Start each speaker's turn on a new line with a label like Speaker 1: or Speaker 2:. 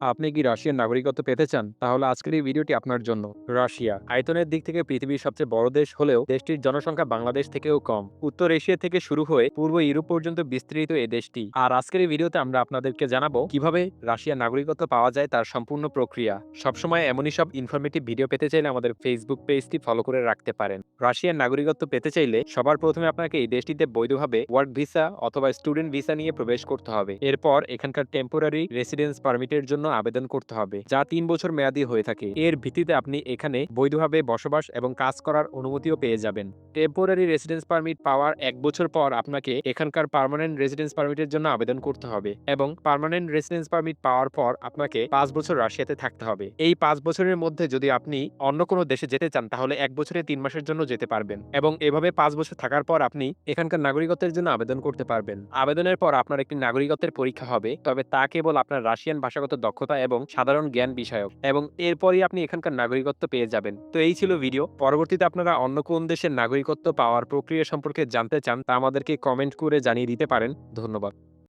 Speaker 1: আপনি কি রাশিয়ার নাগরিকত্ব পেতে চান? তাহলে আজকের এই ভিডিওটি আপনার জন্য। রাশিয়া, আয়তনের দিক থেকে পৃথিবীর সবচেয়ে বড় দেশ হলেও দেশটির জনসংখ্যা বাংলাদেশ থেকেও কম। উত্তর এশিয়া থেকে শুরু হয়ে পূর্ব ইউরোপ পর্যন্ত বিস্তৃত এই দেশটি। আর আজকের এই ভিডিওতে আমরা আপনাদেরকে জানাব কীভাবে রাশিয়ার নাগরিকত্ব পাওয়া যায় তার সম্পূর্ণ প্রক্রিয়া। সবসময় এমনই সব ইনফরমেটিভ ভিডিও পেতে চাইলে আমাদের ফেসবুক পেজটি ফলো করে রাখতে পারেন। রাশিয়ার নাগরিকত্ব পেতে চাইলে সবার প্রথমে আপনাকে এই দেশটিতে বৈধভাবে ওয়ার্ক ভিসা অথবা স্টুডেন্ট ভিসা নিয়ে প্রবেশ করতে হবে। এরপর এখানকার টেম্পোরারি রেসিডেন্স পারমিটের জন্য আবেদন করতে হবে, যা তিন বছর মেয়াদী হয়ে থাকে। এর ভিত্তিতে আপনি এখানে বৈধভাবে বসবাস এবং কাজ করার অনুমতিও পেয়ে যাবেন। টেম্পোরারি রেসিডেন্স পারমিট পাওয়ার এক বছর পর আপনাকে এখানকার পার্মানেন্ট রেসিডেন্স পারমিটের জন্য আবেদন করতে হবে এবং পার্মানেন্ট রেসিডেন্স পারমিট পাওয়ার পর আপনাকে পাঁচ বছর রাশিয়াতে থাকতে হবে। এই পাঁচ বছরের মধ্যে যদি আপনি অন্য কোনো দেশে যেতে চান, তাহলে এক বছরে তিন মাসের জন্য যেতে পারবেন এবং এভাবে পাঁচ বছর থাকার পর আপনি এখানকার নাগরিকত্বের জন্য আবেদন করতে পারবেন। আবেদনের পর আপনার একটি নাগরিকত্বের পরীক্ষা হবে, তবে তা কেবল আপনার রাশিয়ান ভাষাগত দক্ষতা এবং সাধারণ জ্ঞান বিষয়ক এবং এরপরই আপনি এখানকার নাগরিকত্ব পেয়ে যাবেন। তো এই ছিল ভিডিও। পরবর্তীতে আপনারা অন্য কোন দেশের নাগরিকত্ব পাওয়ার প্রক্রিয়া সম্পর্কে জানতে চান তা আমাদেরকে কমেন্ট করে জানিয়ে দিতে পারেন। ধন্যবাদ।